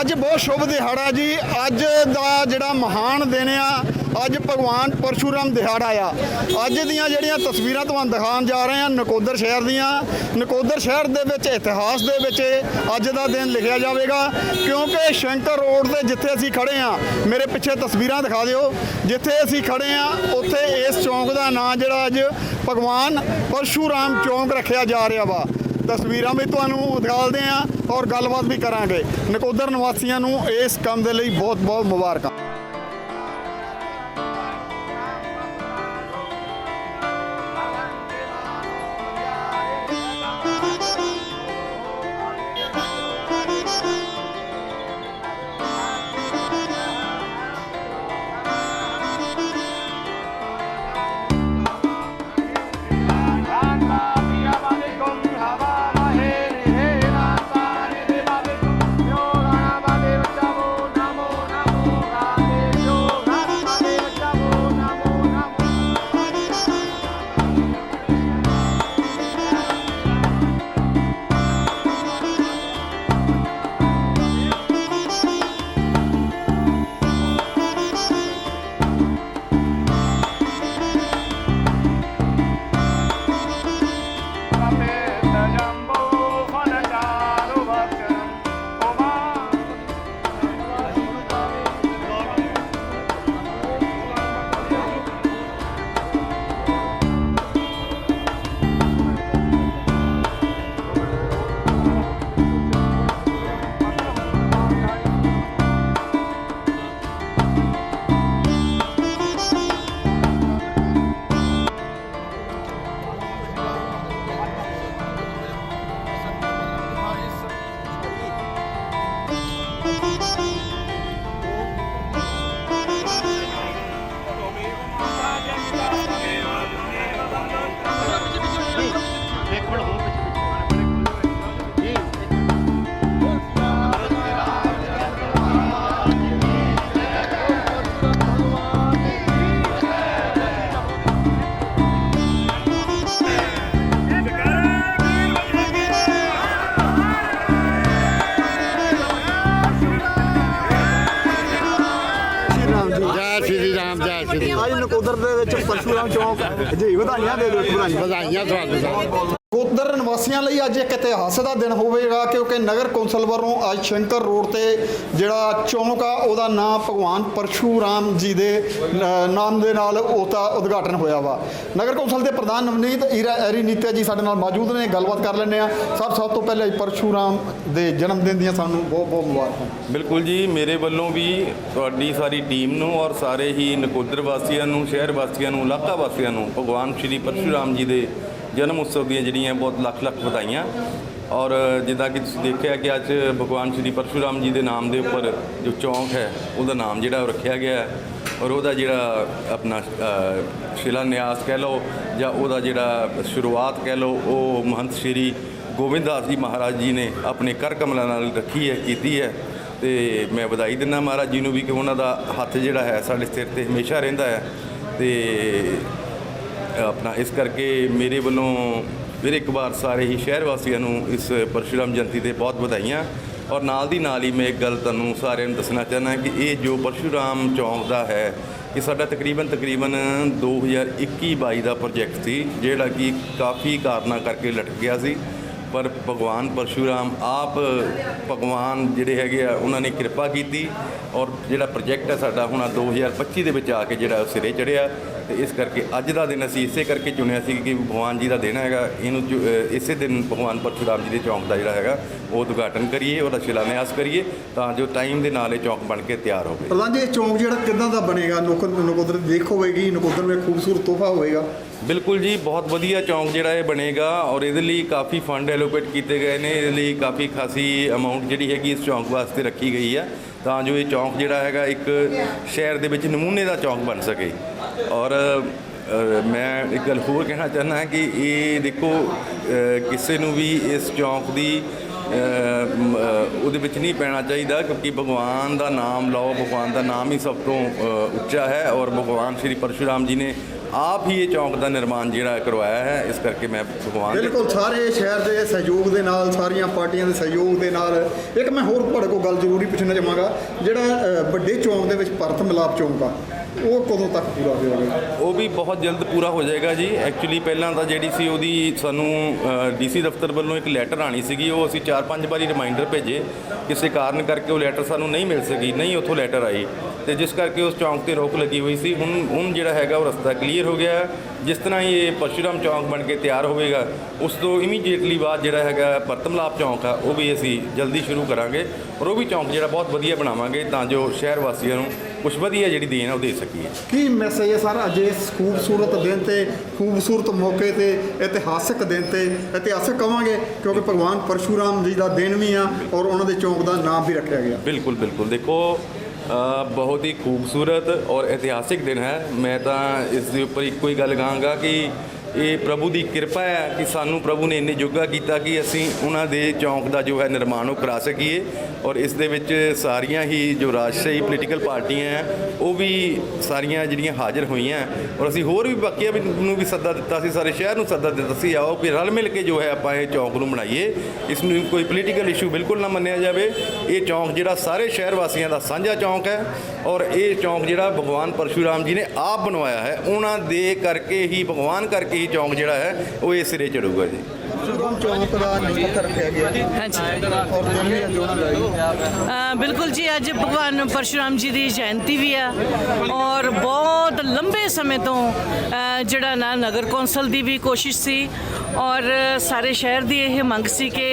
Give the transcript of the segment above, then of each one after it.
ਅੱਜ ਬਹੁਤ ਸ਼ੁਭ ਦਿਹਾੜਾ ਜੀ। ਅੱਜ ਦਾ ਜਿਹੜਾ ਮਹਾਨ ਦਿਨ ਆ, ਅੱਜ ਭਗਵਾਨ ਪਰਸ਼ੂਰਾਮ ਦਿਹਾੜਾ ਆ। ਅੱਜ ਦੀਆਂ ਜਿਹੜੀਆਂ ਤਸਵੀਰਾਂ ਤੁਹਾਨੂੰ ਦਿਖਾਉਣ ਜਾ ਰਹੇ ਹਾਂ, ਨਕੋਦਰ ਸ਼ਹਿਰ ਦੀਆਂ। ਨਕੋਦਰ ਸ਼ਹਿਰ ਦੇ ਵਿੱਚ, ਇਤਿਹਾਸ ਦੇ ਵਿੱਚ ਅੱਜ ਦਾ ਦਿਨ ਲਿਖਿਆ ਜਾਵੇਗਾ। ਕਿਉਂਕਿ ਸ਼ੰਕਰ ਰੋਡ ਤੇ ਜਿੱਥੇ ਅਸੀਂ ਖੜੇ ਆ ਮੇਰੇ ਪਿੱਛੇ ਤਸਵੀਰਾਂ ਦਿਖਾ ਦਿਓ। ਜਿੱਥੇ ਅਸੀਂ ਖੜੇ ਆ ਉੱਥੇ ਇਸ ਚੌਂਕ ਦਾ ਨਾਂ ਜਿਹੜਾ ਅੱਜ ਭਗਵਾਨ ਪਰਸ਼ੂਰਾਮ ਚੌਂਕ ਰੱਖਿਆ ਜਾ ਰਿਹਾ ਵਾ। ਤਸਵੀਰਾਂ ਵੀ ਤੁਹਾਨੂੰ ਦਿਖਾਲਦੇ ਆ ਔਰ ਗੱਲਬਾਤ ਵੀ ਕਰਾਂਗੇ। ਨਕੋਦਰ ਨਿਵਾਸੀਆਂ ਨੂੰ ਇਸ ਕੰਮ ਦੇ ਲਈ ਬਹੁਤ ਬਹੁਤ ਮੁਬਾਰਕਾਂ। ਚੌਂਕ ਜੀ ਵਧਾਈਆਂ ਦੇ ਦਿਓ ਇੱਕ ਵਧਾਈਆਂ ਵਧਾਈਆਂ ਤੁਹਾਨੂੰ ਸਭ ਨਕੋਦਰ ਵਾਸੀਆਂ ਲਈ ਅੱਜ ਇੱਕ ਇਤਿਹਾਸ ਦਾ ਦਿਨ ਹੋਵੇਗਾ, ਕਿਉਂਕਿ ਨਗਰ ਕੌਂਸਲ ਵੱਲੋਂ ਅੱਜ ਸ਼ੰਕਰ ਰੋਡ ਤੇ ਜਿਹੜਾ ਚੌਂਕ ਆ, ਉਹਦਾ ਨਾਮ ਭਗਵਾਨ ਪਰਸ਼ੂਰਾਮ ਜੀ ਦੇ ਨਾਮ ਦੇ ਨਾਲ ਉਹਦਾ ਉਦਘਾਟਨ ਹੋਇਆ ਵਾ। ਨਗਰ ਕੌਂਸਲ ਦੇ ਪ੍ਰਧਾਨ ਨਵਨੀਤ ਈਰਾ ਐਰੀ ਨੀਤਿਆ ਜੀ ਸਾਡੇ ਨਾਲ ਮੌਜੂਦ ਨੇ, ਗੱਲਬਾਤ ਕਰ ਲੈਂਦੇ ਆ ਸਭ ਸਭ ਤੋਂ ਪਹਿਲਾਂ ਜੀ ਪਰਸ਼ੂਰਾਮ ਦੇ ਜਨਮ ਦਿਨ ਦੀਆਂ ਸਾਨੂੰ ਬਹੁਤ ਬਹੁਤ ਮੁਬਾਰਕਾਂ। ਬਿਲਕੁਲ ਜੀ, ਮੇਰੇ ਵੱਲੋਂ ਵੀ ਤੁਹਾਡੀ ਸਾਰੀ ਟੀਮ ਨੂੰ ਔਰ ਸਾਰੇ ਹੀ ਨਕੋਦਰ ਵਾਸੀਆਂ ਨੂੰ, ਸ਼ਹਿਰ ਵਾਸੀਆਂ ਨੂੰ, ਇਲਾਕਾ ਵਾਸੀਆਂ ਨੂੰ ਭਗਵਾਨ ਸ਼੍ਰੀ ਪਰਸ਼ੂਰਾਮ ਜੀ ਦੇ ਜਨਮ ਉਤਸਵ ਦੀਆਂ ਜਿਹੜੀਆਂ ਬਹੁਤ ਲੱਖ ਲੱਖ ਵਧਾਈਆਂ। ਔਰ ਜਿੱਦਾਂ ਕਿ ਤੁਸੀਂ ਦੇਖਿਆ ਕਿ ਅੱਜ ਭਗਵਾਨ ਸ਼੍ਰੀ ਪਰਸ਼ੂਰਾਮ ਜੀ ਦੇ ਨਾਮ ਦੇ ਉੱਪਰ ਜੋ ਚੌਂਕ ਹੈ ਉਹਦਾ ਨਾਮ ਜਿਹੜਾ ਉਹ ਰੱਖਿਆ ਗਿਆ ਹੈ। ਔਰ ਉਹਦਾ ਜਿਹੜਾ ਆਪਣਾ ਅ, ਸ਼ਿਲਾਨਿਆਸ ਕਹਿ ਲਓ ਜਾਂ ਉਹਦਾ ਜਿਹੜਾ ਸ਼ੁਰੂਆਤ ਕਹਿ ਲਓ ਉਹ ਮਹੰਤ ਸ਼੍ਰੀ ਗੋਬਿੰਦਦਾਸ ਜੀ ਮਹਾਰਾਜ ਜੀ ਨੇ ਆਪਣੇ ਕਰ ਕਮਲਾਂ ਨਾਲ ਰੱਖੀ ਹੈ ਕੀਤੀ ਹੈ। ਤੇ ਮੈਂ ਵਧਾਈ ਦਿੰਦਾ ਮਹਾਰਾਜ ਜੀ ਨੂੰ ਵੀ ਕਿ ਉਹਨਾਂ ਦਾ ਹੱਥ ਜਿਹੜਾ ਹੈ ਸਾਡੇ ਸਿਰ ਤੇ ਹਮੇਸ਼ਾ ਰਹਿੰਦਾ ਹੈ। ਤੇ ਆਪਣਾ, ਇਸ ਕਰਕੇ ਮੇਰੇ ਵੱਲੋਂ ਫਿਰ ਇੱਕ ਵਾਰ ਸਾਰੇ ਹੀ ਸ਼ਹਿਰ ਵਾਸੀਆਂ ਨੂੰ ਇਸ ਪਰਸ਼ੁਰਾਮ ਜਯੰਤੀ 'ਤੇ ਬਹੁਤ ਵਧਾਈਆਂ। ਔਰ ਨਾਲ ਦੀ ਨਾਲ ਹੀ ਮੈਂ ਇੱਕ ਗੱਲ ਤੁਹਾਨੂੰ ਸਾਰਿਆਂ ਨੂੰ ਦੱਸਣਾ ਚਾਹੁੰਦਾ ਕਿ ਇਹ ਜੋ ਪਰਸ਼ੁਰਾਮ ਚੌਂਕ ਦਾ ਹੈ, ਇਹ ਸਾਡਾ ਤਕਰੀਬਨ ਤਕਰੀਬਨ 2021-22 ਦਾ ਪ੍ਰੋਜੈਕਟ ਸੀ, ਜਿਹੜਾ ਕਿ ਕਾਫੀ ਕਾਰਨਾਂ ਕਰਕੇ ਲਟਕ ਗਿਆ ਸੀ। ਪਰ ਭਗਵਾਨ ਪਰਸ਼ੂਰਾਮ, ਆਪ ਭਗਵਾਨ ਜਿਹੜੇ ਹੈਗੇ ਆ, ਉਹਨਾਂ ਨੇ ਕਿਰਪਾ ਕੀਤੀ ਔਰ ਜਿਹੜਾ ਪ੍ਰੋਜੈਕਟ ਹੈ ਸਾਡਾ ਹੁਣ 2025 ਦੇ ਵਿੱਚ ਆ ਕੇ ਜਿਹੜਾ ਸਿਰੇ ਚੜਿਆ ਤੇ ਇਸ ਕਰਕੇ ਅੱਜ ਦਾ ਦਿਨ ਅਸੀਂ ਇਸੇ ਕਰਕੇ ਚੁਣਿਆ ਸੀ ਕਿ ਭਗਵਾਨ ਜੀ ਦਾ ਦਿਨ ਹੈਗਾ, ਇਹਨੂੰ ਜੋ- ਇਸੇ ਦਿਨ ਭਗਵਾਨ ਪਰਸ਼ੂਰਾਮ ਜੀ ਦੇ ਚੌਂਕ ਦਾ ਜਿਹੜਾ ਹੈਗਾ, ਉਹ ਉਦਘਾਟਨ ਕਰੀਏ, ਉਹਦਾ ਸ਼ਿਲਾਨਿਆਸ ਕਰੀਏ ਤਾਂ ਜੋ ਟਾਈਮ ਦੇ ਨਾਲ ਇਹ ਚੌਂਕ ਬਣ ਕੇ ਤਿਆਰ ਹੋਵੇ। ਪ੍ਰਧਾਨ ਜੀ ਇਹ ਚੌਂਕ ਜਿਹੜਾ ਕਿੱਦਾਂ ਦਾ ਬਣੇਗਾ? ਨੁਕਰ ਨਕੋਦਰ ਦੇਖ ਹੋਵੇਗੀ, ਨਕੋਦਰ ਵਿੱਚ ਖੂਬਸੂਰਤ ਤੋਹਫਾ ਹੋਵੇਗਾ। ਬਿਲਕੁਲ ਜੀ, ਬਹੁਤ ਵਧੀਆ ਚੌਂਕ ਜਿਹੜਾ ਇਹ ਬਣੇਗਾ ਔਰ ਇਹਦੇ ਲਈ ਕਾਫੀ ਫੰਡ ਐਲੋਕੇਟ ਕੀਤੇ ਗਏ ਨੇ, ਇਹਦੇ ਲਈ ਕਾਫੀ ਖਾਸੀ ਅਮਾਉਂਟ ਜਿਹੜੀ ਹੈਗੀ ਇਸ ਚੌਂਕ ਵਾਸਤੇ ਰੱਖੀ ਗਈ ਹੈ ਤਾਂ ਜੋ ਇਹ ਚੌਂਕ ਜਿਹੜਾ ਹੈਗਾ ਇੱਕ ਸ਼ਹਿਰ ਦੇ ਵਿੱਚ ਨਮੂਨੇ ਦਾ ਚੌਂਕ ਬਣ ਸਕੇ। ਔਰ ਮੈਂ ਇੱਕ ਗੱਲ ਹੋਰ ਕਹਿਣਾ ਚਾਹੁੰਦਾ ਕਿ ਇਹ ਦੇਖੋ ਕਿਸੇ ਨੂੰ ਵੀ ਇਸ ਚੌਂਕ ਦੀ ਉਹਦੇ ਵਿੱਚ ਨਹੀਂ ਪੈਣਾ ਚਾਹੀਦਾ ਕਿਉਂਕਿ ਭਗਵਾਨ ਦਾ ਨਾਮ ਲਓ, ਭਗਵਾਨ ਦਾ ਨਾਮ ਹੀ ਸਭ ਤੋਂ ਉੱਚਾ ਹੈ ਔਰ ਭਗਵਾਨ ਸ਼੍ਰੀ ਪਰਸ਼ੁਰਾਮ ਜੀ ਨੇ ਆਪ ਹੀ ਇਹ ਚੌਂਕ ਦਾ ਨਿਰਮਾਣ ਜਿਹੜਾ ਕਰਵਾਇਆ ਹੈ, ਇਸ ਕਰਕੇ ਮੈਂ ਭਗਵਾਨ ਬਿਲਕੁਲ, ਸਾਰੇ ਸ਼ਹਿਰ ਦੇ ਸਹਿਯੋਗ ਦੇ ਨਾਲ, ਸਾਰੀਆਂ ਪਾਰਟੀਆਂ ਦੇ ਸਹਿਯੋਗ ਦੇ ਨਾਲ। ਇੱਕ ਮੈਂ ਹੋਰ ਤੁਹਾਡੇ ਕੋਲ ਗੱਲ ਜ਼ਰੂਰੀ ਪੁੱਛਣਾ ਚਾਹਾਂਗਾ, ਜਿਹੜਾ ਵੱਡੇ ਚੌਂਕ ਦੇ ਵਿੱਚ ਭਰਤ ਮਿਲਾਪ ਚੌਂਕ ਆ। ਉਹ ਕਦੋਂ ਤੱਕ ਪੂਰਾ ਹੋਵੇਗਾ ਉਹ ਵੀ ਬਹੁਤ ਜਲਦ ਪੂਰਾ ਹੋ ਜਾਏਗਾ ਜੀ। ਐਕਚੁਅਲੀ ਪਹਿਲਾਂ ਤਾਂ ਜਿਹੜੀ ਸੀ ਉਹਦੀ ਸਾਨੂੰ ਡੀਸੀ ਦਫ਼ਤਰ ਵੱਲੋਂ ਇੱਕ ਲੈਟਰ ਆਣੀ ਸੀਗੀ, ਉਹ ਅਸੀਂ 4-5 ਵਾਰੀ ਰਿਮਾਈਂਡਰ ਭੇਜੇ। ਕਿਸੇ ਕਾਰਨ ਕਰਕੇ ਉਹ ਲੈਟਰ ਸਾਨੂੰ ਨਹੀਂ ਮਿਲ ਸਕੀ, ਨਹੀਂ ਉੱਥੋਂ ਲੈਟਰ ਆਈ। ਤੇ ਜਿਸ ਕਰਕੇ ਉਸ ਚੌਂਕ ਤੇ ਰੋਕ ਲੱਗੀ ਹੋਈ ਸੀ। ਹੁਣ ਹੁਣ ਜਿਹੜਾ ਹੈਗਾ ਉਹ ਰਸਤਾ ਕਲੀਅਰ ਹੋ ਗਿਆ। ਜਿਸ ਤਰ੍ਹਾਂ ਹੀ ਇਹ ਪਰਸ਼ੂਰਾਮ ਚੌਂਕ ਬਣ ਕੇ ਤਿਆਰ ਹੋਵੇਗਾ, ਉਸ ਤੋਂ ਇਮੀਡੀਏਟਲੀ ਬਾਅਦ ਜਿਹੜਾ ਹੈਗਾ ਭਰਤਮਲਾਪ ਚੌਂਕ ਆ, ਉਹ ਵੀ ਅਸੀਂ ਜਲਦੀ ਸ਼ੁਰੂ ਕਰਾਂਗੇ। ਔਰ ਉਹ ਵੀ ਚੌਂਕ ਜਿਹੜਾ ਬਹੁਤ ਵਧੀਆ ਬਣਾਵਾਂਗੇ, ਤਾਂ ਜੋ ਸ਼ਹਿਰ ਵਾਸੀਆਂ ਨੂੰ ਕੁਝ ਵਧੀਆ ਜਿਹੜੀ ਦੇਣ ਆ ਉਹ ਦੇ ਸਕੀਏ। ਕੀ ਮੈਸੇਜ ਹੈ ਸਰ? ਅੱਜ ਇਸ ਖੂਬਸੂਰਤ ਦਿਨ ਤੇ ਖੂਬਸੂਰਤ ਮੌਕੇ ਤੇ ਇਤਿਹਾਸਕ ਦਿਨ ਤੇ ਇਤਿਹਾਸਕ ਕਵਾਂਗੇ ਕਿਉਂਕਿ ਭਗਵਾਨ ਪਰਸ਼ੂਰਾਮ ਜੀ ਦਾ ਦਿਨ ਵੀ ਆ ਔਰ ਉਹਨਾਂ ਦੇ ਚੌਂਕ ਦਾ ਨਾਮ ਵੀ ਰੱਖਿਆ ਗਿਆ। ਬਿਲਕੁਲ ਬਿਲकुल ਦੇਖੋ ਬਹੁਤ ਹੀ ਖੂਬਸੂਰਤ ਔਰ ਇਤਿਹਾਸਿਕ ਦਿਨ ਹੈ। ਮੈਂ ਤਾਂ ਇਸ ਦੇ ਉੱਪਰ ਇੱਕੋ ਹੀ ਗੱਲ ਕਹਾਂਗਾ ਕਿ ਇਹ ਪ੍ਰਭੂ ਦੀ ਕਿਰਪਾ ਹੈ ਕਿ ਸਾਨੂੰ ਪ੍ਰਭੂ ਨੇ ਇੰਨੇ ਜੋਗਾ ਕੀਤਾ ਕਿ ਅਸੀਂ ਉਹਨਾਂ ਦੇ ਚੌਂਕ ਦਾ ਜੋ ਹੈ ਨਿਰਮਾਣ ਉਹ ਕਰਾ ਸਕੀਏ ਔਰ ਇਸ ਦੇ ਵਿੱਚ ਸਾਰੀਆਂ ਹੀ ਜੋ ਰਾਸ਼ਟਰੀ ਪੋਲੀਟੀਕਲ ਪਾਰਟੀਆਂ ਹੈ, ਉਹ ਵੀ ਸਾਰੀਆਂ ਜਿਹੜੀਆਂ ਹਾਜ਼ਰ ਹੋਈਆਂ ਔਰ ਅਸੀਂ ਹੋਰ ਵੀ ਬਾਕੀਆਂ ਵੀ ਨੂੰ ਵੀ ਸੱਦਾ ਦਿੱਤਾ ਸੀ, ਸਾਰੇ ਸ਼ਹਿਰ ਨੂੰ ਸੱਦਾ ਦਿੱਤਾ ਸੀ, ਆਓ ਕਿ ਰਲ ਮਿਲ ਕੇ ਜੋ ਹੈ ਆਪਾਂ ਇਹ ਚੌਂਕ ਨੂੰ ਬਣਾਈਏ। ਇਸ ਨੂੰ ਕੋਈ ਪੋਲੀਟੀਕਲ ਇਸ਼ੂ ਬਿਲਕੁਲ ਨਾ ਮੰਨਿਆ ਜਾਵੇ। ਇਹ ਚੌਂਕ ਜਿਹੜਾ ਸਾਰੇ ਸ਼ਹਿਰ ਵਾਸੀਆਂ ਦਾ ਸਾਂਝਾ ਚੌਂਕ ਹੈ ਔਰ ਇਹ ਚੌਂਕ ਜਿਹੜਾ ਭਗਵਾਨ ਪਰਸ਼ੂਰਾਮ ਜੀ ਨੇ ਆਪ ਬਣਵਾਇਆ ਹੈ, ਉਹਨਾਂ ਦੇ ਕਰਕੇ ਹੀ, ਭਗਵਾਨ ਕਰਕੇ ਹੀ ਚੌਂਕ ਜਿਹੜਾ ਹੈ ਉਹ ਇਸ ਸਿਰੇ ਚੜੂਗਾ ਜੀ। ਪਰਸ਼ੂਰਾਮ ਚੌਂਕ ਦਾ ਨਿਮਕ ਰੱਖਿਆ ਗਿਆ ਹਾਂਜੀ। ਔਰ ਦਿਨ ਵੀ ਅੱਜ ਅ, ਬਿਲਕੁਲ ਜੀ ਅੱਜ ਭਗਵਾਨ ਪਰਸ਼ੁਰਾਮ ਜੀ ਦੀ ਜਯੰਤੀ ਵੀ ਆ ਔਰ ਬਹੁਤ ਲੰਬੇ ਸਮੇਂ ਤੋਂ ਅ, ਜਿਹੜਾ ਨਾ ਨਗਰ ਕੌਂਸਲ ਦੀ ਵੀ ਕੋਸ਼ਿਸ਼ ਸੀ ਔਰ ਸਾਰੇ ਸ਼ਹਿਰ ਦੀ ਇਹ ਮੰਗ ਸੀ ਕਿ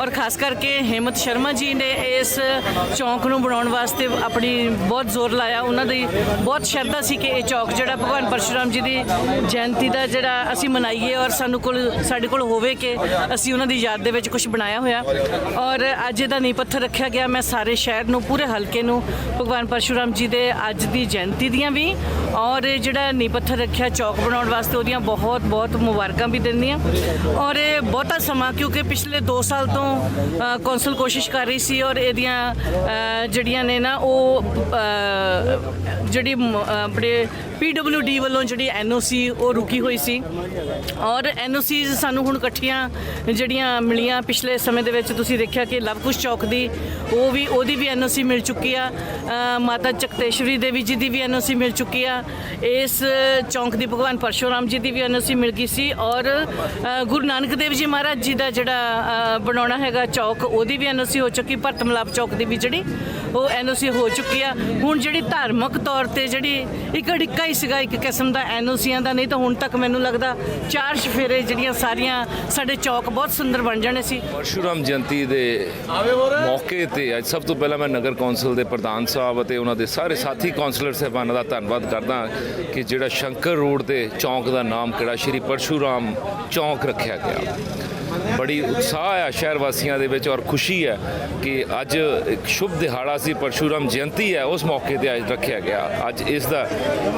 ਔਰ ਖਾਸ ਕਰਕੇ ਹਿੰਮਤ ਸ਼ਰਮਾ ਜੀ ਨੇ ਇਸ ਚੌਂਕ ਨੂੰ ਬਣਾਉਣ ਵਾਸਤੇ ਆਪਣੀ ਬਹੁਤ ਜ਼ੋਰ ਲਾਇਆ। ਉਹਨਾਂ ਦੀ ਬਹੁਤ ਸ਼ਰਧਾ ਸੀ ਕਿ ਇਹ ਚੌਕ ਜਿਹੜਾ ਭਗਵਾਨ ਪਰਸ਼ੁਰਾਮ ਜੀ ਦੀ ਜਯੰਤੀ ਦਾ ਜਿਹੜਾ ਅਸੀਂ ਮਨਾਈਏ ਔਰ ਸਾਨੂੰ ਕੋਲ ਸਾਡੇ ਕੋਲ ਹੋਵੇ ਕਿ ਅਸੀਂ ਉਹਨਾਂ ਦੀ ਯਾਦ ਦੇ ਵਿੱਚ ਕੁਝ ਬਣਾਇਆ ਹੋਇਆ। ਔਰ ਅੱਜ ਇਹਦਾ ਨੀਂਹ ਪੱਥਰ ਰੱਖਿਆ ਗਿਆ। ਮੈਂ ਸਾਰੇ ਸ਼ਹਿਰ ਨੂੰ, ਪੂਰੇ ਹਲਕੇ ਨੂੰ, ਭਗਵਾਨ ਪਰਸ਼ੂਰਾਮ ਜੀ ਦੇ ਅੱਜ ਦੀ ਜਯੰਤੀ ਦੀਆਂ ਵੀ, ਔਰ ਇਹ ਜਿਹੜਾ ਨੀਂਹ ਪੱਥਰ ਰੱਖਿਆ ਚੌਕ ਬਣਾਉਣ ਵਾਸਤੇ, ਉਹਦੀਆਂ ਬਹੁਤ ਬਹੁਤ ਮੁਬਾਰਕਾਂ ਵੀ ਦਿੰਦੀ ਦਿੰਦੀਆਂ। ਔਰ ਇਹ ਬਹੁਤਾ ਸਮਾਂ, ਕਿਉਂਕਿ ਪਿਛਲੇ 2 ਸਾਲ ਤੋਂ ਕੌਂਸਲ ਕੋਸ਼ਿਸ਼ ਕਰ ਰਹੀ ਸੀ, ਔਰ ਇਹਦੀਆਂ ਜਿਹੜੀਆਂ ਨੇ ਨਾ, ਉਹ ਜਿਹੜੀ ਆਪਣੇ ਡੀ ਵੱਲੋਂ ਜਿਹੜੀ ਐਨਓਸੀ ਉਹ ਰੁਕੀ ਹੋਈ ਸੀ। ਔਰ ਐਨਓਸੀਜ਼ ਸਾਨੂੰ ਹੁਣ ਇਕੱਠੀਆਂ ਜਿਹੜੀਆਂ ਮਿਲੀਆਂ ਪਿਛਲੇ ਸਮੇਂ ਦੇ ਵਿੱਚ, ਤੁਸੀਂ ਦੇਖਿਆ ਕਿ ਲਵਕੁਸ਼ ਚੌਕ ਦੀ ਉਹ ਵੀ, ਉਹਦੀ ਵੀ ਐਨਓਸੀ ਮਿਲ ਚੁੱਕੀ ਆ। ਮਾਤਾ ਚਕਤੇਸ਼ਵਰੀ ਦੇਵੀ ਜੀ ਦੀ ਵੀ ਐਨਓਸੀ ਮਿਲ ਚੁੱਕੀ ਆ। ਇਸ ਚੌਂਕ ਦੀ ਭਗਵਾਨ ਪਰਸ਼ੂਰਾਮ ਜੀ ਦੀ ਵੀ ਐਨਓਸੀ ਮਿਲ ਗਈ ਸੀ। ਔਰ ਗੁਰੂ ਨਾਨਕ ਦੇਵ ਜੀ ਮਹਾਰਾਜ ਜੀ ਦਾ ਜਿਹੜਾ ਬਣਾਉਣਾ ਹੈਗਾ ਚੌਕ, ਉਹਦੀ ਵੀ ਐਨਓਸੀ ਹੋ ਚੁੱਕੀ। ਭਰਤ ਮਲਾਪ ਚੌਕ ਦੀ ਵੀ ਜਿਹੜੀ ਉਹ ਐਨਓਸੀ ਹੋ ਚੁੱਕੀ ਆ। ਹੁਣ ਜਿਹੜੀ ਧਾਰਮਿਕ ਤੌਰ ਤੇ ਜਿਹੜੀ ਇੱਕ ਅੜਿੱਕਾ ਹੀ ਸੀਗਾ ਇੱਕ ਕਿਸਮ ਦਾ ਐਨਓਸੀਆਂ ਦਾ, ਨਹੀਂ ਤਾਂ ਹੁਣ ਤੱਕ ਮੈਨੂੰ ਲੱਗਦਾ ਚਾਰ ਸ਼ਫੇਰੇ ਜਿਹੜੀਆਂ ਸਾਰੀਆਂ ਸਾਡੇ ਚੌਕ ਬਹੁਤ ਸੁੰਦਰ ਬਣ ਜਾਣੇ ਸੀ। ਪਰਸ਼ੂਰਾਮ ਜਯੰਤੀ ਦੇ ਮੌਕੇ ਤੇ ਅੱਜ ਸਭ ਤੋਂ ਪਹਿਲਾਂ ਮੈਂ ਨਗਰ ਕੌਂਸਲ ਦੇ ਪ੍ਰਧਾਨ ਸਾਹਿਬ ਅਤੇ ਉਹਨਾਂ ਦੇ ਸਾਰੇ ਸਾਥੀ ਕੌਂਸਲਰ ਸਾਹਿਬਾਨਾਂ ਦਾ ਧੰਨਵਾਦ ਕਰਦਾ ਕਿ ਜਿਹੜਾ ਸ਼ੰਕਰ ਰੋਡ ਤੇ ਚੌਂਕ ਦਾ ਨਾਮ ਕਿਹੜਾ, ਸ਼੍ਰੀ ਪਰਸ਼ੂਰਾਮ ਚੌਂਕ ਰੱਖਿਆ ਗਿਆ। ਬੜੀ ਉਤਸ਼ਾਹ ਆ ਸ਼ਹਿਰ ਵਾਸੀਆਂ ਦੇ ਵਿੱਚ ਔਰ ਖੁਸ਼ੀ ਹੈ ਕਿ ਅੱਜ ਇੱਕ ਸ਼ੁਭ ਦਿਹਾੜਾ ਸੀ, ਪਰਸ਼ੂਰਾਮ ਜਯੰਤੀ ਹੈ, ਉਸ ਮੌਕੇ ਤੇ ਅੱਜ ਰੱਖਿਆ ਗਿਆ। ਅੱਜ ਇਸ ਦਾ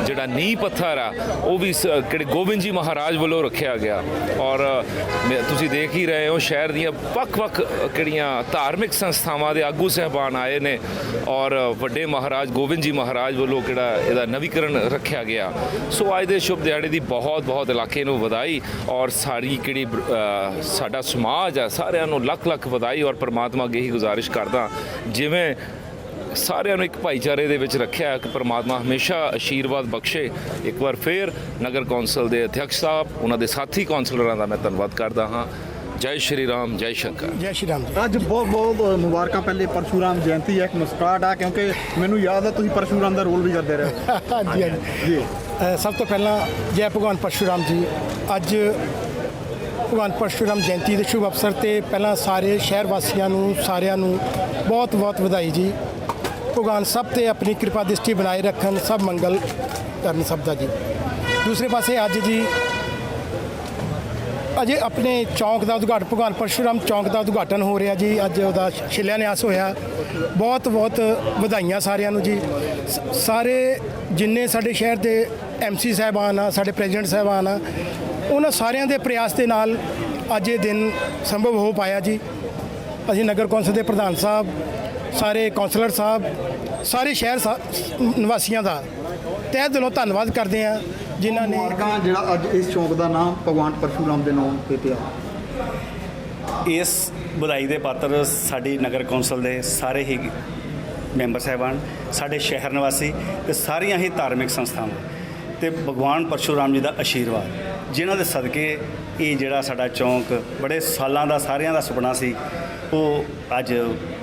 ਜਿਹੜਾ ਨੀਂਹ ਪੱਥਰ ਆ, ਉਹ ਵੀ ਸ- ਕਿਹੜੇ ਗੋਬਿੰਦ ਜੀ ਮਹਾਰਾਜ ਵੱਲੋਂ ਰੱਖਿਆ ਗਿਆ। ਔਰ ਮੈਂ- ਤੁਸੀਂ ਦੇਖ ਹੀ ਰਹੇ ਹੋ, ਸ਼ਹਿਰ ਦੀਆਂ ਵੱਖ-ਵੱਖ ਕਿਹੜੀਆਂ ਧਾਰਮਿਕ ਸੰਸਥਾਵਾਂ ਦੇ ਆਗੂ ਸਹਿਬਾਨ ਆਏ ਨੇ। ਔਰ ਵੱਡੇ ਮਹਾਰਾਜ, ਗੋਬਿੰਦ ਜੀ ਮਹਾਰਾਜ ਵੱਲੋਂ ਕਿਹੜਾ ਇਹਦਾ ਨਵੀਕਰਨ ਰੱਖਿਆ ਗਿਆ। ਸੋ ਅੱਜ ਦੇ ਸ਼ੁਭ ਦਿਹਾੜੇ ਦੀ ਬਹੁਤ ਬਹੁਤ ਇਲਾਕੇ ਨੂੰ ਵਧਾਈ ਔਰ ਸਾਰੀ ਕਿਹੜੀ ਸਾਡਾ ਸਮਾਜ ਆ ਸਾਰਿਆਂ ਨੂੰ ਲੱਖ ਲੱਖ ਵਧਾਈ ਔਰ ਪ੍ਰਮਾਤਮਾ ਅੱਗੇ ਹੀ ਗੁਜ਼ਾਰਿਸ਼ ਕਰਦਾ ਜਿਵੇਂ ਸਾਰਿਆਂ ਨੂੰ ਇੱਕ ਭਾਈਚਾਰੇ ਦੇ ਵਿੱਚ ਰੱਖਿਆ ਹੈ ਕਿ ਪ੍ਰਮਾਤਮਾ ਹਮੇਸ਼ਾ ਆਸ਼ੀਰਵਾਦ ਬਖਸ਼ੇ। ਇੱਕ ਵਾਰ ਫੇਰ ਨਗਰ ਕੌਂਸਲ ਦੇ ਅਧਿਕਸ਼ ਸਾਹਿਬ ਉਹਨਾਂ ਦੇ ਸਾਥੀ ਕੌਂਸਲਰਾਂ ਦਾ ਮੈਂ ਧੰਨਵਾਦ ਕਰਦਾ ਹਾਂ। ਜੈ ਸ਼੍ਰੀ ਰਾਮ ਜੈ ਸ਼ੰਕਰ। ਜੈ ਸ਼੍ਰੀ ਰਾਮ ਅੱਜ ਬਹੁਤ ਬਹੁਤ ਮੁਬਾਰਕਾਂ ਪਹਿਲੇ ਪਰਸ਼ੂਰਾਮ ਜਯੰਤੀ ਹੈ ਇੱਕ ਮੁਸਕਾਟ ਆ ਕਿਉਂਕਿ ਮੈਨੂੰ ਯਾਦ ਹੈ ਤੁਸੀਂ ਪਰਸ਼ੂਰਾਮ ਦਾ ਰੋਲ ਵੀ ਕਰਦੇ ਰਹੇ ਹੋ। ਹਾਂਜੀ ਹਾਂਜੀ। ਜੀ। ਸਭ ਤੋਂ ਪਹਿਲਾਂ ਜੈ ਭਗਵਾਨ ਪਰਸ਼ੁਰਾਮ ਜੀ ਅੱਜ ਭਗਵਾਨ ਪਰਸ਼ੂਰਾਮ ਜਯੰਤੀ ਦੇ ਸ਼ੁਭ ਅਵਸਰ ਤੇ ਪਹਿਲਾਂ ਸਾਰੇ ਸ਼ਹਿਰ ਵਾਸੀਆਂ ਨੂੰ, ਸਾਰਿਆਂ ਨੂੰ ਬਹੁਤ ਬਹੁਤ ਵਧਾਈ ਜੀ। ਭਗਵਾਨ ਸਭ ਤੇ ਆਪਣੀ ਕਿਰਪਾ ਦ੍ਰਿਸ਼ਟੀ ਬਣਾਏ ਰੱਖਣ, ਸਭ ਮੰਗਲ ਕਰਨ ਸਭ ਦਾ ਜੀ। ਦੂਸਰੇ ਪਾਸੇ ਅੱਜ ਜੀ, ਅਜੇ ਆਪਣੇ ਚੌਂਕ ਦਾ ਉਦਘਾਟਨ ਭਗਵਾਨ ਪਰਸ਼ੁਰਾਮ ਚੌਂਕ ਦਾ ਉਦਘਾਟਨ ਹੋ ਰਿਹਾ ਜੀ। ਅੱਜ ਉਹਦਾ ਸ਼ਿਲਾਨਿਆਸ ਹੋਇਆ। ਬਹੁਤ ਬਹੁਤ ਵਧਾਈਆਂ ਸਾਰਿਆਂ ਨੂੰ ਜੀ। ਸ- ਸਾਰੇ ਜਿੰਨੇ ਸਾਡੇ ਸ਼ਹਿਰ ਦੇ ਐਮਸੀ ਸਾਹਿਬਾਨ ਆ, ਸਾਡੇ ਪ੍ਰੈਜ਼ੀਡੈਂਟ ਸਾਹਿਬਾਨ ਆ ਉਹਨਾਂ ਸਾਰਿਆਂ ਦੇ ਪ੍ਰਯਾਸ ਦੇ ਨਾਲ ਅੱਜ ਇਹ ਦਿਨ ਸੰਭਵ ਹੋ ਪਾਇਆ ਜੀ। ਅਸੀਂ ਨਗਰ ਕੌਂਸਲ ਦੇ ਪ੍ਰਧਾਨ ਸਾਹਿਬ ਸਾਰੇ ਕੌਂਸਲਰ ਸਾਹਿਬ ਸਾਰੇ ਸ਼ਹਿਰ ਸਾ- ਨਿਵਾਸੀਆਂ ਦਾ ਤਹਿ ਦਿਲੋਂ ਧੰਨਵਾਦ ਕਰਦੇ ਹਾਂ ਜਿਨ੍ਹਾਂ ਨੇ ਮੁਬਾਰਕਾਂ ਜਿਹੜਾ ਅੱਜ ਇਸ ਚੌਂਕ ਦਾ ਨਾਮ ਭਗਵਾਨ ਪਰਸ਼ੂਰਾਮ ਦੇ ਨਾਮ ਤੇ ਪਿਆ। ਇਸ ਵਧਾਈ ਦੇ ਪਾਤਰ ਸਾਡੀ ਨਗਰ ਕੌਂਸਲ ਦੇ ਸਾਰੇ ਹੀ ਮੈਂਬਰ ਸਾਹਿਬਾਨ ਸਾਡੇ ਸ਼ਹਿਰ ਨਿਵਾਸੀ ਤੇ ਸਾਰੀਆਂ ਹੀ ਧਾਰਮਿਕ ਸੰਸਥਾਵਾਂ। ਤੇ ਭਗਵਾਨ ਪਰਸ਼ੂਰਾਮ ਜੀ ਦਾ ਆਸ਼ੀਰਵਾਦ ਜਿਨ੍ਹਾਂ ਦੇ ਸਦਕੇ ਇਹ ਜਿਹੜਾ ਸਾਡਾ ਚੌਂਕ ਬੜੇ ਸਾਲਾਂ ਦਾ ਸਾਰਿਆਂ ਦਾ ਸੁਪਨਾ ਸੀ ਉਹ ਅੱਜ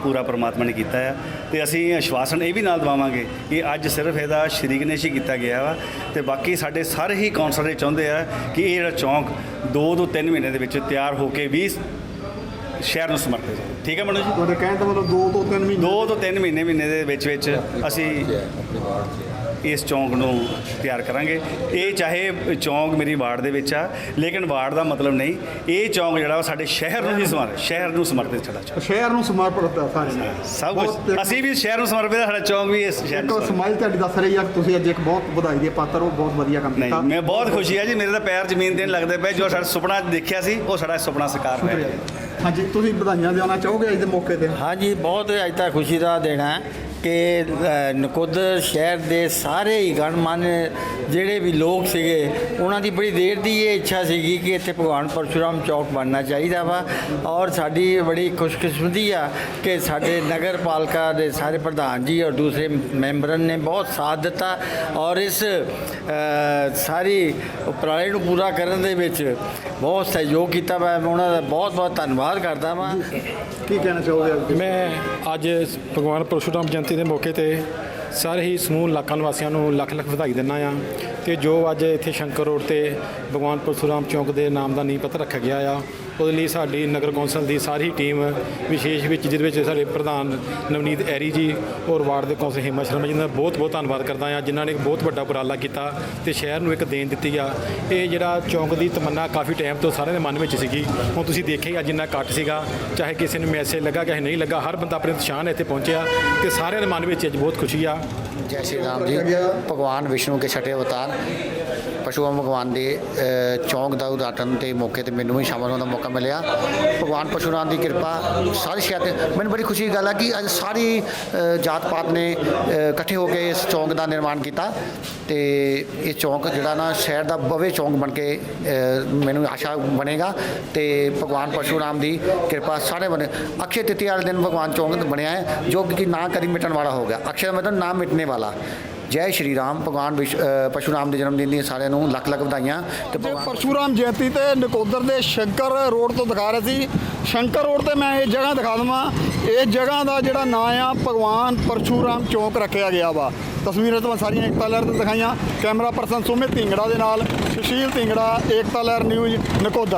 ਪੂਰਾ ਪ੍ਰਮਾਤਮਾ ਨੇ ਕੀਤਾ ਆ। ਤੇ ਅਸੀਂ ਆਸ਼ਵਾਸਨ ਇਹ ਵੀ ਨਾਲ ਦਵਾਵਾਂਗੇ ਕਿ ਅੱਜ ਸਿਰਫ ਇਹਦਾ ਸ਼੍ਰੀ ਗਣੇਸ਼ ਹੀ ਕੀਤਾ ਗਿਆ ਵਾ ਤੇ ਬਾਕੀ ਸਾਡੇ ਸਾਰੇ ਹੀ ਕੌਂਸਲਰ ਇਹ ਚਾਹੁੰਦੇ ਆ ਕਿ ਇਹ ਜਿਹੜਾ ਚੌਂਕ 2 ਤੋਂ 3 ਮਹੀਨੇ ਦੇ ਵਿੱਚ ਤਿਆਰ ਹੋ ਕੇ ਵੀ ਸ਼ਹਿਰ ਨੂੰ ਸਮਰਪਿਤ ਹੋ ਠੀਕ ਹੈ ਮਨੋਜ ਜੀ? ਤੁਹਾਡੇ ਕਹਿਣ ਦਾ ਮਤਲਬ 2 ਤੋਂ 3 ਮਹੀਨੇ? ਦੋ ਤੋਂ ਤਿੰਨ ਮਹੀਨੇ ਮਹੀਨੇ ਦੇ ਵਿੱਚ ਵਿੱਚ ਅਸੀਂ ਇਸ ਚੌਂਕ ਨੂੰ ਤਿਆਰ ਕਰਾਂਗੇ। ਇਹ ਚਾਹੇ ਚੌਂਕ ਮੇਰੀ ਵਾਰਡ ਦੇ ਵਿੱਚ ਆ ਲੇਕਿਨ ਵਾਰਡ ਦਾ ਮਤਲਬ ਨਹੀਂ। ਇਹ ਚੌਂਕ ਜਿਹੜਾ ਉਹ ਸਾਡੇ ਸ਼ਹਿਰ ਨੂੰ ਹੀ ਸਮਰਪਿਤ ਸ਼ਹਿਰ ਨੂੰ ਸਮਰਪਿਤ ਸਾਡਾ ਚੌਂਕ। ਸ਼ਹਿਰ ਨੂੰ ਸਮਰਪਿਤ ਹੈ ਸਾਰੇ। ਸਭ ਕੁਝ ਅਸੀਂ ਵੀ ਸ਼ਹਿਰ ਨੂੰ ਸਮਰਪਿਤ ਆ, ਸਾਡਾ ਚੌਂਕ ਵੀ ਇਸ ਸ਼ਹਿਰ ਨੂੰ ਸਮਾਈਲ ਤੁਹਾਡੀ ਦੱਸ ਰਹੀ ਆ ਤੁਸੀਂ ਅੱਜ ਇੱਕ ਬਹੁਤ ਵਧਾਈ ਦੇ ਪਾਤਰ ਹੋ ਬਹੁਤ ਵਧੀਆ ਕੰਮ ਨਹੀਂ ਕੀਤਾ ਮੈਂ ਬਹੁਤ ਖੁਸ਼ੀ ਆ ਜੀ ਮੇਰੇ ਤਾਂ ਪੈਰ ਜ਼ਮੀਨ ਤੇ ਲੱਗਦੇ ਪਏ। ਜੋ ਸਾਡਾ ਸੁਪਨਾ ਦੇਖਿਆ ਸੀ ਉਹ ਸਾਡਾ ਸੁਪਨਾ ਸਾਕਾਰ ਹੋਇਆ ਹਾਂਜੀ ਤੁਸੀਂ ਵਧਾਈਆਂ ਦੇਣਾ ਚਾਹੋਗੇ ਅੱਜ ਦੇ ਮੌਕੇ ਤੇ? ਹਾਂਜੀ ਬਹੁਤ ਅੱਜ ਤਾਂ ਖੁਸ਼ੀ ਦਾ ਦੇਣਾ ਹੈ। ਕਿ ਨਕੋਦਰ ਸ਼ਹਿਰ ਦੇ ਸਾਰੇ ਹੀ ਗਣਮਾਨ ਜਿਹੜੇ ਵੀ ਲੋਕ ਸੀਗੇ ਉਹਨਾਂ ਦੀ ਬੜੀ ਦੇਰ ਦੀ ਇਹ ਇੱਛਾ ਸੀਗੀ ਕਿ ਇੱਥੇ ਭਗਵਾਨ ਪਰਸ਼ੁਰਾਮ ਚੌਕ ਬਣਨਾ ਚਾਹੀਦਾ ਵਾ। ਔਰ ਸਾਡੀ ਬੜੀ ਖੁਸ਼ਕਿਸਮਤੀ ਆ ਕਿ ਸਾਡੇ ਨਗਰ ਪਾਲਿਕਾ ਦੇ ਸਾਰੇ ਪ੍ਰਧਾਨ ਜੀ ਔਰ ਦੂਸਰੇ ਮੈਂਬਰਾਂ ਨੇ ਬਹੁਤ ਸਾਥ ਦਿੱਤਾ। ਔਰ ਇਸ ਸਾਰੀ ਉਪਰਾਲੇ ਨੂੰ ਪੂਰਾ ਕਰਨ ਦੇ ਵਿੱਚ ਬਹੁਤ ਸਹਿਯੋਗ ਕੀਤਾ ਮੈਂ ਉਹਨਾਂ ਦਾ ਬਹੁਤ ਬਹੁਤ ਧੰਨਵਾਦ ਕਰਦਾ ਵਾਂ। ਕੀ ਕਹਿਣਾ ਚਾਹੋਗੇ? ਮੈਂ ਅੱਜ ਭਗਵਾਨ ਪਰਸ਼ੁਰਾਮ ਜਯੰਤੀ ਦੇ ਮੌਕੇ ਤੇ ਸਾਰੇ ਹੀ ਸਮੂਹ ਇਲਾਕਾ ਨਿਵਾਸੀਆਂ ਨੂੰ ਲੱਖ ਲੱਖ ਵਧਾਈ ਦਿੰਦਾ ਆ ਤੇ ਜੋ ਅੱਜ ਇੱਥੇ ਸ਼ੰਕਰ ਰੋਡ ਤੇ ਭਗਵਾਨ ਪਰਸ਼ੁਰਾਮ ਚੌਂਕ ਦੇ ਨਾਮ ਦਾ ਨੀਂਹ ਪੱਥਰ ਰੱਖਿਆ ਗਿਆ ਆ ਉਹਦੇ ਲਈ ਸਾਡੀ ਨਗਰ ਕੌਂਸਲ ਦੀ ਸਾਰੀ ਟੀਮ ਵਿਸ਼ੇਸ਼ ਵਿੱਚ, ਜਿਹਦੇ ਵਿੱਚ ਸਾਡੇ ਪ੍ਰਧਾਨ ਨਵਨੀਤ ਐਰੀ ਜੀ ਔਰ ਵਾਰਡ ਦੇ ਕੌਂਸਲ ਹਿਮਾ ਸ਼ਰਮਾ ਜੀ ਦਾ ਬਹੁਤ ਬਹੁਤ ਧੰਨਵਾਦ ਕਰਦਾ ਹਾਂ। ਜਿਨ੍ਹਾਂ ਨੇ ਬਹੁਤ ਵੱਡਾ ਉਪਰਾਲਾ ਕੀਤਾ ਤੇ ਸ਼ਹਿਰ ਨੂੰ ਇੱਕ ਦੇਣ ਦਿੱਤੀ ਆ। ਇਹ ਜਿਹੜਾ ਚੌਂਕ ਦੀ ਤਮੰਨਾ ਕਾਫੀ ਟਾਈਮ ਤੋਂ ਸਾਰਿਆਂ ਦੇ ਮਨ ਵਿੱਚ ਸੀਗੀ। ਹੁਣ ਤੁਸੀਂ ਦੇਖਿਆ ਇੰਨਾ ਕੱਟ ਸੀਗਾ। ਚਾਹੇ ਕਿਸੇ ਨੂੰ ਮੈਸੇਜ ਲੱਗਾ, ਚਾਹੇ ਨਹੀਂ ਲੱਗਾ, ਹਰ ਬੰਦਾ ਆਪਣੇ ਸ਼ਾਨ ਇੱਥੇ ਪਹੁੰਚਿਆ ਤੇ ਸਾਰਿਆਂ ਦੇ ਮਨ ਵਿੱਚ ਅੱਜ ਬਹੁਤ ਖੁਸ਼ੀ ਆ। ਜੈ ਸ਼੍ਰੀ ਰਾਮ ਜੀ, ਭਗਵਾਨ ਵਿਸ਼ਨੂੰ ਕੇ ਛਟੇ ਅਵਤਾਰ। ਪਸ਼ੂਆਮ ਭਗਵਾਨ ਦੇ ਚੌਂਕ ਦਾ ਉਦਘਾਟਨ ਤੇ ਮੌਕੇ ਤੇ ਮੈਨੂੰ ਵੀ ਸ਼ਾਮਲ ਹੋਣ ਦਾ ਮੌਕਾ ਮਿਲਿਆ। ਭਗਵਾਨ ਪਸ਼ੂਰਾਮ ਦੀ ਕਿਰਪਾ, ਸਾਰੀ ਸ਼ਹਿਰ ਤੇ ਮੈਨੂੰ ਬੜੀ ਖੁਸ਼ੀ ਦੀ ਗੱਲ ਹੈ ਕਿ ਅੱਜ ਸਾਰੀ ਜਾਤ ਪਾਤ ਨੇ ਇਕੱਠੇ ਹੋ ਕੇ ਇਸ ਚੌਂਕ ਦਾ ਨਿਰਮਾਣ ਕੀਤਾ ਤੇ ਇਹ ਚੌਂਕ ਜਿਹੜਾ ਨਾ ਸ਼ਹਿਰ ਦਾ ਭव्य ਚੌਂਕ ਬਣ ਕੇ ਮੈਨੂੰ ਆਸ਼ਾ ਬਣੇਗਾ ਤੇ ਭਗਵਾਨ ਪਸ਼ੂਰਾਮ ਦੀ ਕਿਰਪਾ ਸਾਰੇ ਬਣੇ। ਅਕਸ਼ੇ ਤ੍ਰਿਤੀਆ ਵਾਲੇ ਦਿਨ ਭਗਵਾਨ ਚੌਂਕ ਬਣਿਆ ਹੈ, ਜੋ ਕਿ ਨਾ ਕਦੀ ਮਿਟਣ ਵਾਲਾ ਹੋ ਗਿਆ। ਅਕਸ਼ੇ ਦਾ ਮਤਲਬ ਨਾ ਮਿਟਣੇ ਵਾਲਾ। ਜੈ ਸ਼੍ਰੀ ਰਾਮ ਭਗਵਾਨ ਪਰਸ਼ੁਰਾਮ ਦੇ ਜਨਮ ਦਿਨ ਦੀਆਂ ਸਾਰਿਆਂ ਨੂੰ ਲੱਖ ਲੱਖ ਵਧਾਈਆਂ ਤੇ ਪਰਸ਼ੂਰਾਮ ਜਯੰਤੀ ਤੇ ਨਕੋਦਰ ਦੇ ਸ਼ੰਕਰ ਰੋਡ ਤੋਂ ਦਿਖਾ ਰਹੇ ਸੀ ਸ਼ੰਕਰ ਰੋਡ ਤੇ ਮੈਂ ਇਹ ਜਗ੍ਹਾ ਦਿਖਾ ਦਵਾਂ। ਇਹ ਜਗ੍ਹਾ ਦਾ ਜਿਹੜਾ ਨਾਂ ਆ ਭਗਵਾਨ ਪਰਸ਼ੂਰਾਮ ਚੌਕ ਰੱਖਿਆ ਗਿਆ ਵਾ। ਤਸਵੀਰਾਂ ਤੁਹਾਨੂੰ ਸਾਰੀਆਂ ਏਕਤਾ ਲਹਿਰ ਤੇ ਦਿਖਾਈਆਂ। ਕੈਮਰਾ ਪਰਸਨ ਸੁਮਿਤ ਢਿੰਗੜਾ ਦੇ ਨਾਲ ਸੁਸ਼ੀਲ ਢਿੰਗੜਾ ਏਕਤਾ ਲਹਿਰ ਨਿਊਜ਼ ਨਕੋਦਰ।